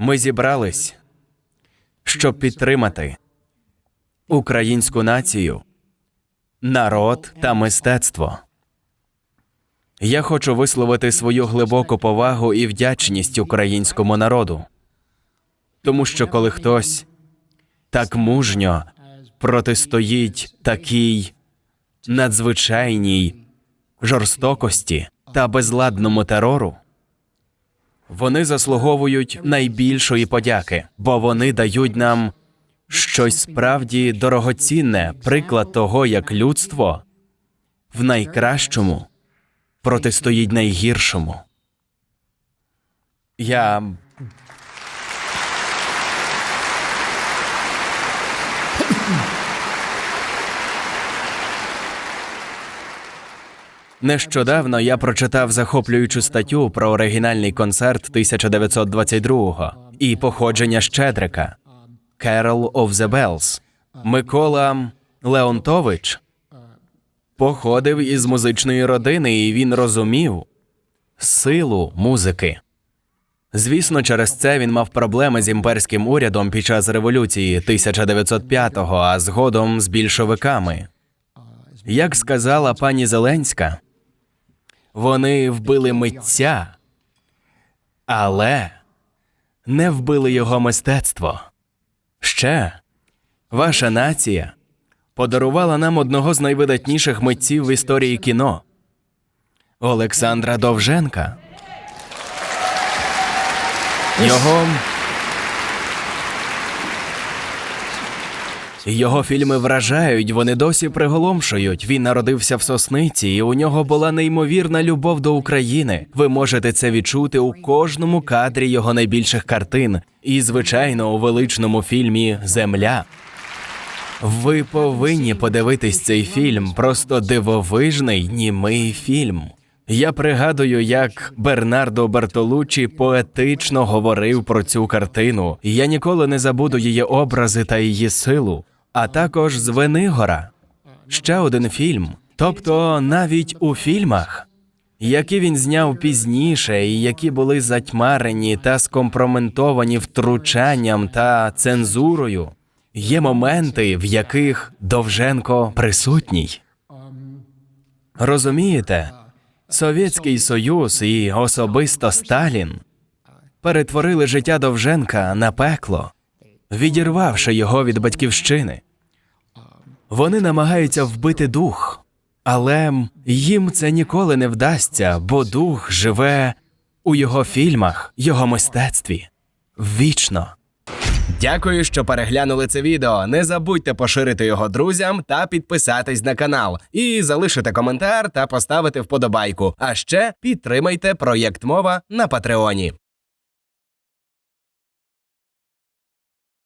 Ми зібрались, щоб підтримати українську націю, народ та мистецтво. Я хочу висловити свою глибоку повагу і вдячність українському народу, тому що коли хтось так мужньо протистоїть такій надзвичайній жорстокості та безладному терору, вони заслуговують найбільшої подяки, бо вони дають нам щось справді дорогоцінне, приклад того, як людство в найкращому протистоїть найгіршому. Я Нещодавно я прочитав захоплюючу статтю про оригінальний концерт 1922-го і походження Щедрика Carol of the Bells. Микола Леонтович походив із музичної родини, і він розумів силу музики. Звісно, через це він мав проблеми з імперським урядом під час революції 1905-го, а згодом з більшовиками. Як сказала пані Зеленська, вони вбили митця, але не вбили його мистецтво. Ще ваша нація подарувала нам одного з найвидатніших митців в історії кіно Олександра Довженка. Його Його фільми вражають, вони досі приголомшують. Він народився в сосниці, і у нього була неймовірна любов до України. Ви можете це відчути у кожному кадрі його найбільших картин, і, звичайно, у величному фільмі Земля. Ви повинні подивитись цей фільм, просто дивовижний німий фільм. Я пригадую, як Бернардо Бертолуччі поетично говорив про цю картину. Я ніколи не забуду її образи та її силу, а також з Венигора. Ще один фільм. Тобто навіть у фільмах, які він зняв пізніше, і які були затьмарені та скомпроментовані втручанням та цензурою, є моменти, в яких Довженко присутній. Розумієте, Совєтський Союз і особисто Сталін перетворили життя Довженка на пекло, відірвавши його від батьківщини. Вони намагаються вбити дух, але їм це ніколи не вдасться, бо дух живе у його фільмах, його мистецтві вічно. Дякую, що переглянули це відео. Не забудьте поширити його друзям та підписатись на канал, і залишити коментар та поставити вподобайку. А ще підтримайте проєкт мова на Патреоні.